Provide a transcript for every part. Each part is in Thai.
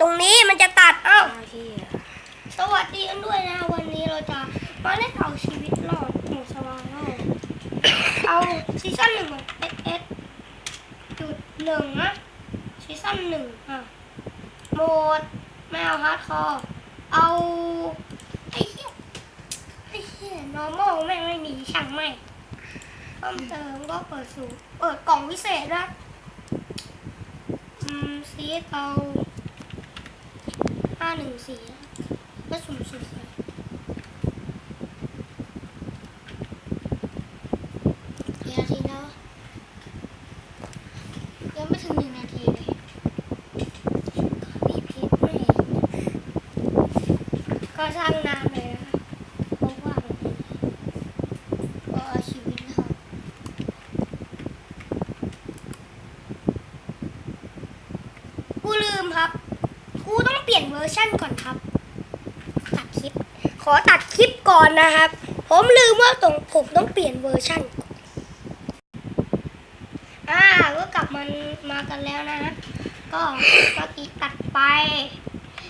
ตรงนี้มันจะตัดเอ้าอ้าวเฮียสวัสดีกันด้วยนะ วันนี้เราจะมาเล่นเอาชีวิตรอดหมู่สวาโลเอาซีซั่นหนึ่งของเอสเอสจุดหนึ่งนะซีซั่นหนึ่งอะโหมดไม่เอาฮาร์ดคอร์เอาไอ้เหี้ยไอ้เหี้ย normal แม่งไม่มีช่างไม่เพิ่มเติมก็เปิดสูงเปิดกล่องพิเศษนะอืมซีดเอา ห้าหนึ่งสี่นะ ก็สุ่มสุ่มๆไป กี่นาทีแล้วยังไม่ถึงหนึ่งนาทีเลย มีพิษไม่ก็สร้างนานเลยนะคะเพราะว่า ก็เอาชีวิตนะครับ กูลืมครับ กูต้อง เปลี่ยนเวอร์ชั่นก่อนครับ ตัดคลิป ขอตัดคลิปก่อนนะครับ ผมลืมว่าตรงผมต้องเปลี่ยนเวอร์ชั่นอ่าก็กลับมันมากันแล้วนะ ก็ปกติตัดไป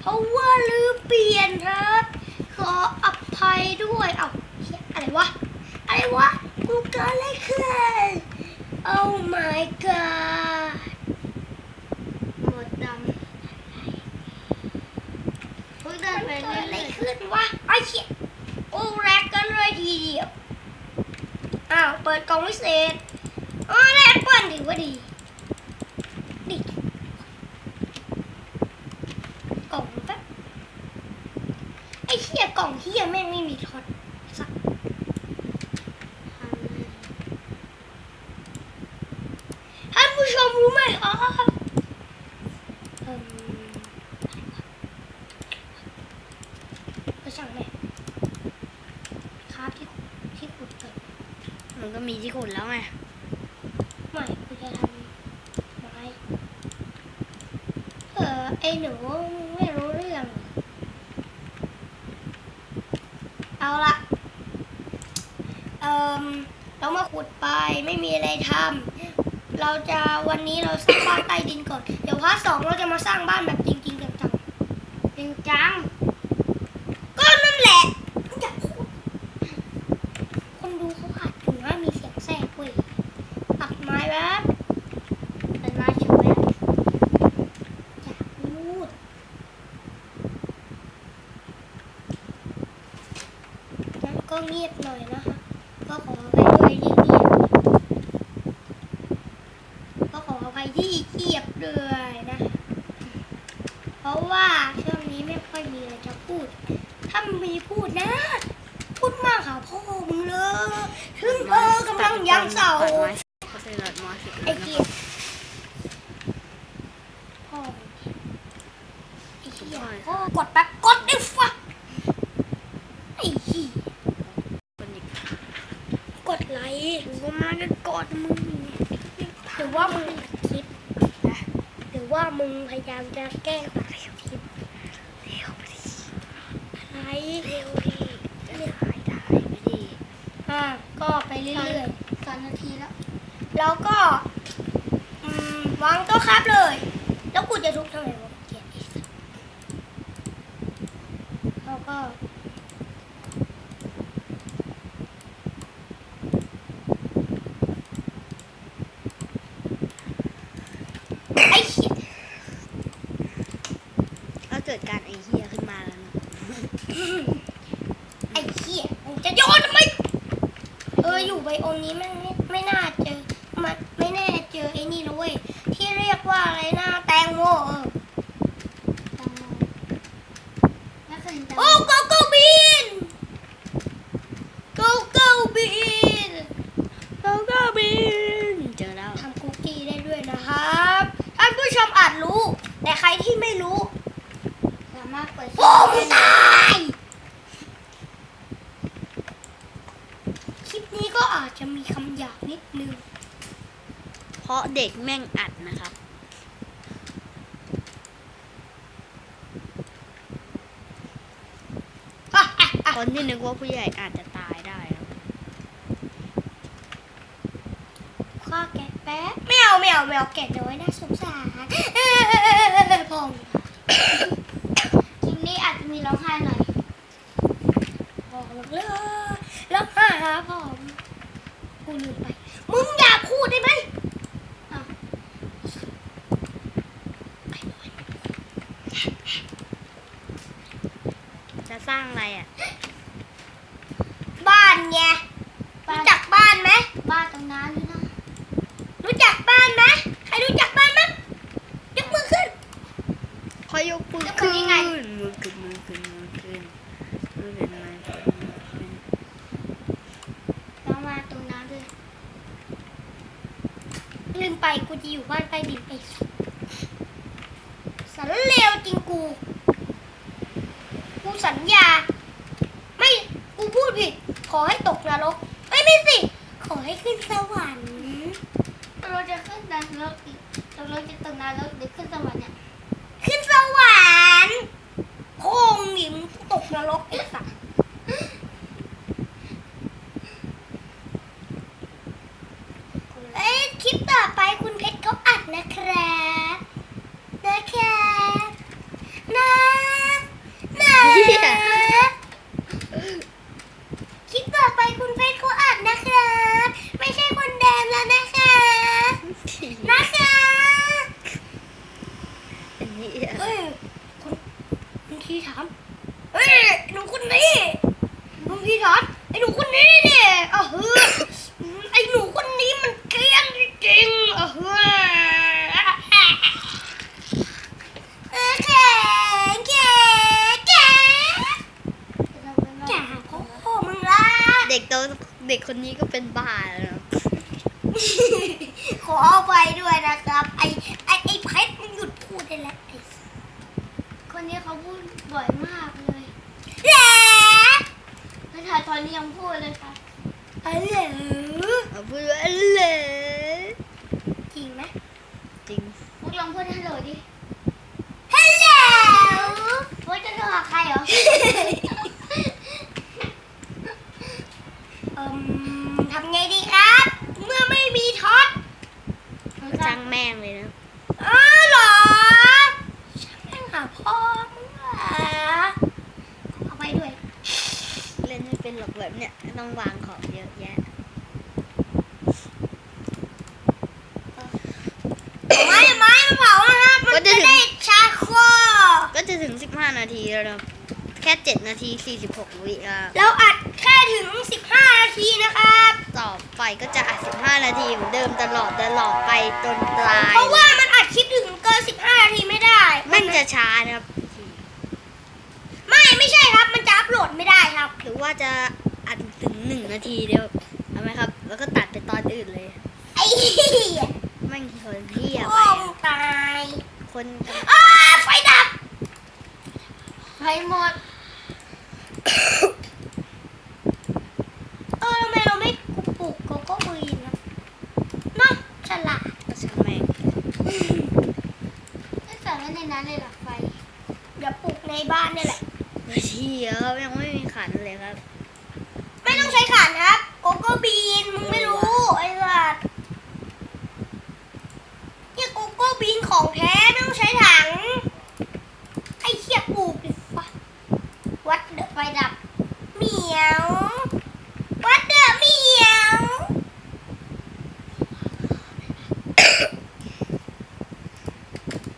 เพราะว่าลืมเปลี่ยนครับ ขออภัยด้วยเอ้าเหี้ยอะไรวะ อะไรวะกูเกิดอะไรขึ้น Oh my god หมดดำเพิ่งเดินไป เกิดอะไร เรื่อย ขึ้นวะไอ้เชี่ยโอ้แรกกันเลยทีเดียวอ้าวเปิดกล่องพิเศษอ๋อแอปเปิลถือว่าดีดีกล่องแป๊บไอ้เชี่ยกล่องเฮียแม่งไม่มีทอตสักท่านผู้ชมรู้ไหมอ๋อเอิ่มก็ช่างแม่งครับที่ที่ขุดเกิด มันก็มีที่ ขุดแล้วไงไม่กูจะทำไม้เออไอ้หนูไม่รู้เรื่อง เอาละเอ่มเรามาขุดไปไม่มีอะไรทำเราจะวันนี้เราสร้างบ้านใต้ดินก่อน เดี๋ยวพาร์ทสองเราจะมาสร้างบ้านแบบจริงๆจังจริงจัง ๆก็นั่นแหละอย่าพูดคนดูเขาอัดถึงว่ามีเสียงแทรกเว้ยตัดไม้แวบ เป็นมาช่วย อย่าพูดงั้นก็เงียบหน่อยนะคะ ก็ขออภัยด้วยที่เงียบก็ขออภัยที่เงียบด้วยนะ เพราะว่าช่วงนี้ไม่ค่อยมีอะไรจะพูด ถ้ามีพูดนะ พูดมากหาพ่อมึงเลยถึงเอ อกำลังยังเสาตัดไม้เขาเป็นตัดไม้สิไอ้เกียร์พ่อไอ้เหี้ยพ่อกดแป๊บกดดิฟะไอ้เหี้ยคนอีกกดไลค์กูก็มาจะกอดมึงหรือว่ามึงอัดคลิปนะหรือว่ามึงพยายามจะแกล้งอัดคลิปเร็วไปดิอะไรเร็วดิจะถ่ายได้ไปดิอ่าก็ไปเรื่อย สามนาทีแล้ว แล้วก็วางโต๊ะครับเลย แล้วกูจะทุบทำไมวะเกลียดไอ้สัสแล้วก็ ไอ้เหี้ย ถ้าเกิดการไอ้เหี้ยขึ้นมาแล้วนะ ไอ้เหี้ยมึงจะโยนทำไม เอออยู่ ไบโอมนี้มันไม่ไม่น่าเจอ มันไม่แน่เจอไอ้นี่นะเว้ยที่เรียกว่าอะไรนะแตงโมเออตังโมไม่เคยเห็นตังโมโอ้โกโก้บีนโกโก้บีนเราก็บินเจอแล้วทำคุกกี้ได้ด้วยนะครับท่านผู้ชมอาจรู้ แต่ใครที่ไม่รู้ สามารถเปิดโอ้กูตายคลิปนี้ก็อา จจะมีคำหยาบนิดนึง เพราะเด็กแม่งอัดนะครับอะอะอะคนที่นึกว่าผู้ใหญ่อาจจะตายได้ครับข้าแกะแป๊บไม่เอาไม่เอาไม่เอาแกะน้อยนะสงสารเออพอ งลืมไป มึงอย่าพูดได้ไหม อ้าว จะสร้างอะไรอะ บ้านไงรู้จักบ้านไหม บ้านตรงนั้นนี่นะ รู้จักบ้านไหมใครรู้จักบ้านมั้งยกมือขึ้น คอยยกมือขึ้นมือขึ้นมือขึ้นมือขึ้นมือขึ้นมือขึ้นมือขึ้น แล้วมาตรงนั้นด้วย ลืมไปกูจะอยู่ บ้านใต้ดินไอ้สัสสันเลวจริงกู กูสัญญา ไม่กูพูดผิด ขอให้ตกนรกเอ้ยไม่สิ ขอให้ขึ้นสวรรค์เราจะขึ้นนรกอีกเราจะตกนรกหรือขึ้นสวรรค์เนี่ย ขึ้นสวรรค์โคงหนิมงตกนรกไอ้สัสเอ้ยคลิปต่อไปคุณเพชรเขาอัดนะครับนะครับนะนะคลิปต่อไปคุณเพชรเขาอัดนะครับ ไม่ใช่คนแดงแล้วนะคะนะคะ อันนี้อะ เฮ้ยคนลุงทีถามเฮ้ยหนูคนนี้ลุงทีถามไอ้หนูคนนี้เนี่ยเออเฮ้ยไอ้หนูคนนี้มันเกรียนจริงๆเออเฮ้ยเออแข็งแข็งแข็ง เราเป็น แข็ บ้าง น พ่อมึงละ เด็กโต เด็กคนนี้ก็เป็นบ้าแล้วนะขอเอาไปด้วยนะครับ ไอ้ไอ้ไอ้เพชรมึงหยุดพูดได้แล้วไอ้สัสคนนี้เขาพูดบ่อยมากเลยแหละแล้วถ่ายตอนนี้ยังพูดเลยค่ะอะไรเอาพูดว่าเลยจริงไหมจริงพวกลองพูดฮัลโหลดิฮัลโหลพวกจะโทรหาใครเหรอ เอิ่มทำไงดีครับ เมื่อไม่มีท็อต ก็จ้างแม่งเลยนะ อ๋อเหรอช่างแม่งหาพ่อมึงเหรอเอาไปด้วย เล่นไม่เป็นหรอกแบบเนี้ยต้องวางของเยอะแยะ เอาไม้เอาไม้มาเผานะครับมันจะได้ชาโคก็จะถึง 15 นาทีแล้วนะแค่ 7 นาที 46 วิแล้วเราอัดแค่ถึง 15 นาทีนะครับ ต่อไปก็จะอัด 15 นาทีเหมือนเดิมตลอดตลอดไปจนปลาย เพราะว่ามันอัดคลิปถึงเกิน 15 นาทีไม่ได้ มันจะช้านะครับ ไม่ไม่ใช่ครับ มันจะอัพโหลดไม่ได้ครับ หรือว่าจะอัดถึง 1 นาทีเดียวเอาไหมครับ แล้วก็ตัดไปตอนอื่นเลยไอ้ เหี้ยแม่งคนเที่ยไปโอ้อะมึงตายคนกำลังอ้าไฟดับไฟหมด เออทำไมเราไม่ปลูกโกโก้บุยนะเนาะฉลาดก็ช่างแม่งไม่ใส่ไว้ในนั้นเลยเหรอไฟ เดี๋ยวปลูกในบ้านนี่แหละเที่ยครับยังไม่มีขันเลยครับ ไม่ต้องใช้ขันครับ โกโก้บีน มึงไม่รู้ ไอ้สัสเนี่ยโกโก้บีนของแท้ไม่ต้องใช้ถัง ไอ้เขี้ยปลูกดิวะวัดเดอะไฟดับเหมียววัดเดอะเหมียว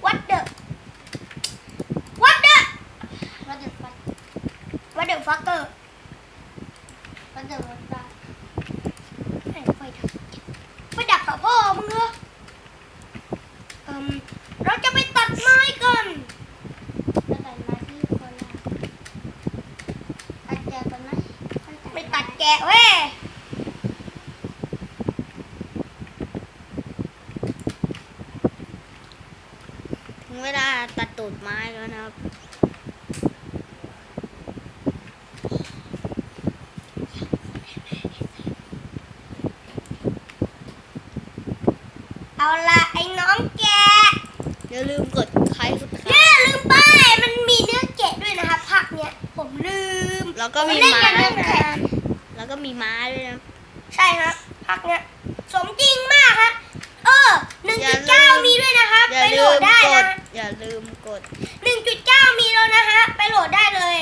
วัดเดอะวัดเดอะวัดเดือดไฟวัดเดอะฟักเกอร์ วัดเดือดวัดไฟ ไหนไฟดับไฟดับกับพ่อมึงเหรอเอิ่มเราจะไปตัดไม้กัน แล้วแต่มาที่คนละตัดแจก่อนไหมค่อย ไปตัดแกะเว้ย ถึง เวลาตัดตูดไม้แล้วนะครับเอาละไอ้น้องแกะอย่าลืมกดไลค์สุดอย่าลืมไปมันมีเนื้อแกะด้วยนะครับภาคเนี้ยผมลืม แล้วก็มีผเล่นม้ากันตั้งแต่แล้วก็มีม้าด้วยนะ ใช่ครับภาคเนี้ยสมจริงมากครับเออหนึ่งจุดเก้ามีด้วยนะครับอย่าไปโหลลืดมได้กนะด อย่าลืมกดหนึ่งจุดเก้ามีแล้วนะฮะ ไปโหลดได้เลย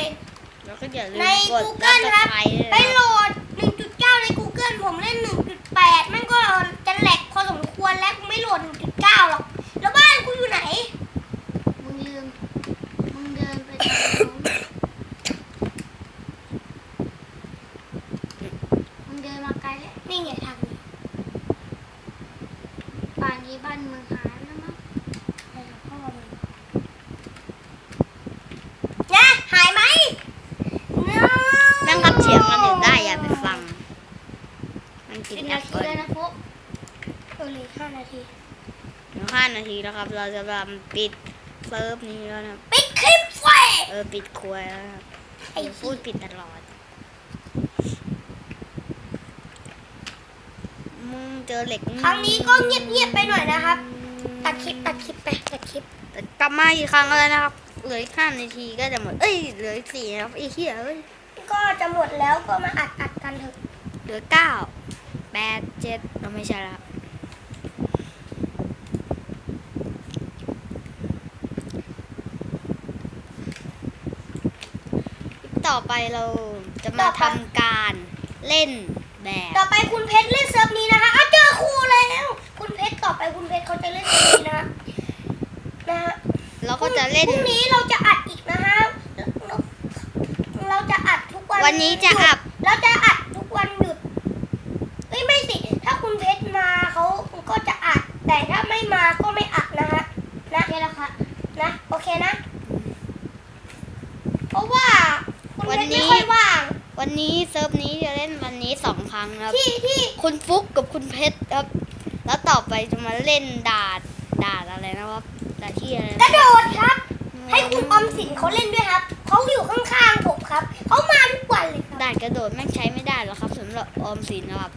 แล้วก็อย่าลืมใน กด Google ครับ subscribe ด้วยไปนะโหลด 1.9 ใน Google อนผมเล่น 1.8แม่งก็จะแหลกพอสมควรแล้วกูไม่โหลด 1.9 หรอก แล้วบ้านกูอยู่ไหน มึงลืม มึงเดินไปทางโน้นมึงเดินมาไกลแล้วนี่ไงทางนี้ป่านนี้บ้านมึงหายแล้วมั้ง ไปกับพ่อมึงนะหายไหม No แม่งครับเถียงกันอยู่ได้อย่าไปฟัง มันกิน สิบ แอ นา ป ที เปิ้ล แล้วนะฟุก เออเหลยห้านา ทีเหลือห้านาทีแล้วครับ เราจะมาปิดเซิร์ฟนี้แล้วนะครับปิดคลิปไฟเออปิดครัวแล้วครับไอ้อย่าพูดปิดตลอด มึงเจอเหล็กครั้งนี้ก็เงียบๆไปหน่อยนะครับ ตัดคลิปตัดคลิปไปตัดคลิปแต่กลับมาอีกครั้งแล้วนะครับ เหลืออีกห้านาทีก็จะหมด เอ้ยเหลืออีกสี่นะครับไอ้เหี้ยเอ้ยก็จะหมดแล้วก็มาอัดอัดกันเถอะ เหลือเก้าแปดเจ็ดเราไม่ใช่แล้วครับ ต่อไปเราจะมาทำการเล่นแบบ ต่อไปคุณเพชรเล่นเซิร์ฟนี้นะคะอ้าวเจอครูแล้ว คุณเพชรต่อไปคุณเพชรเขาจะเล่นเซิร์ฟนี้นะคะนะฮะเราก็จะเล่น พรุ่งนี้เราจะอัดอีกนะฮะเราจะอัดทุกวันวันนี้จะอัดเราจะอัดทุกวันหยุดเอ้ยไม่สิ ถ้าคุณเพชรมาเขาก็จะอัด แต่ถ้าไม่มาก็ไม่อัดนะฮะนะโอเคแล้วค่ะนะ โอเคนะ เพราะว่าคุณ วันเพชรนี้ ไม่ค่อยว่าง วันนี้เซิร์ฟนี้จะเล่นวันนี้สองครั้งนะครับ ที่ที่คุณฟุกกับคุณเพชรครับ แล้วต่อไปจะมาเล่นดาดดาดอะไรนะครับดาดที่อะไรกระโดดครับ ให้คุณออมสินเขาเล่นด้วยครับเขาอยู่ข้างๆผมครับเขามาทุกวันเลยครับดาดกระโดดแม่งใช้ไม่ได้หรอกครับสำหรับออมสินนะครับ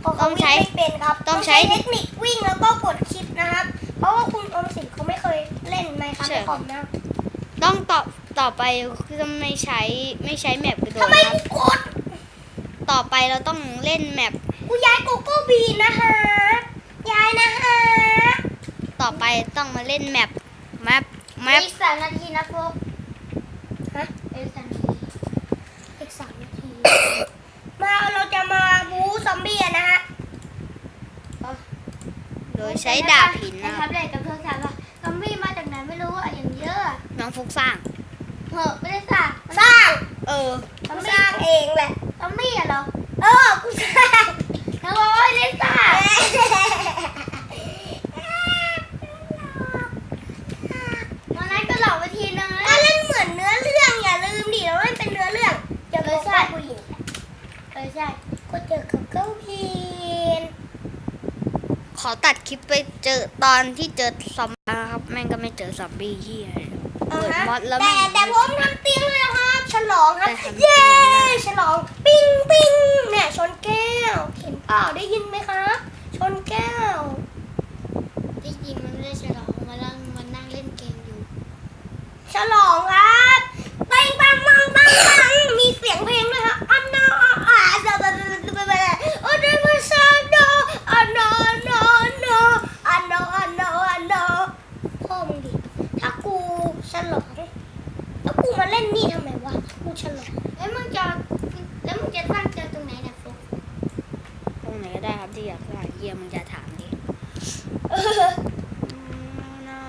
เพราะต้เขาองวิ่ใช้งไม่เป็นครับต้องใช้เทคนิควิ่งแล้วก็กดชิปนะครับ เพราะว่าคุณออมสินเขาไม่เคยเล่นไหมครับใช่ ในคอมนะ ต้องต่อ ต่อไปคือไม่ใช้ไม่ใช้แมปกระโดดทำไมนะครับกูกดต่อไปเราต้องเล่นแมปกูย้ายโกโก้บีนะฮะย้ายนะฮะต่อไปต้องมาเล่นแมปแมปแมปอีกสามนาทีนะฟุกฮะอีกสามนาทีอีกสามนาที มาเราจะมาบู๊ซอมบี้อะนะฮะโดยใช้ดาบหินนะนะคครัรับบเด็กกับเพื่อนถามว่าซอมบี้มาจากไหนไม่รู้อะอย่างเยอะอะน้องฟุกสร้าง เหอะไม่ได้สั่งสร้าง เออกูสร้างเองแหละซอมบี้อะเหรอเออกูสร้างแล้วบอกว่าไม่ได้สั่งวันนั้นก็หลอกไปทีนึงแล้ถ้าวเล่นเหมือนเนื้อเรื่องอย่าลืมดิเราเล่นเป็นเนื้อเรื่องจะบอกว่าผู้หญิงเออใช่ก็เจอกับเก้าพีนขอตัดคลิปไปเจอตอนที่เจอซอมบี้นะครับ แม่งก็ไม่เจอซอมบี้ที่อะไรหรอก เปิดมอดแล้วแต่แม่งแต่ผมทำเตียงเลยนะครับ ฉลองครับแต่ทำเตีเย้ยงได้ฉลองปิ้งปิ้งเนี่ยชนแก้ว เห็นเปล่าได้ยินไหมครับ ชนแก้วที่จริงมันไม่ได้ฉลองมานั่งมานั่งเล่นเกมอยู่ ฉลองครับปังปังปังปังปัง ฉลองด้วยแล้วกูมาเล่นนี่ทำไมวะ กูฉลองแล้วมึงจะแล้วมึงจะตั้งใจตรงไหนนะฟลุกตรงไหนก็ได้ครับที่อยากได้เยี่ยมมึงจะถามดิ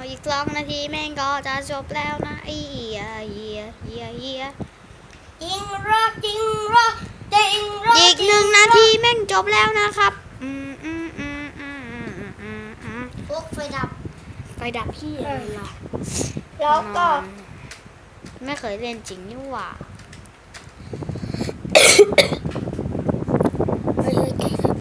อีกสองนาทีแม่งก็จะจบแล้วนะเอียเอียเอียเอียยิงรอยิงรอยิงรออีกหนึ่งนาทีแม่งจบแล้วนะครับอืมอืมอืมอืมอืมอืมพวกไฟดับไฟดับพี่อะไรหร แล้วก็ ไม่เคยเล่นจริงนี่หว่า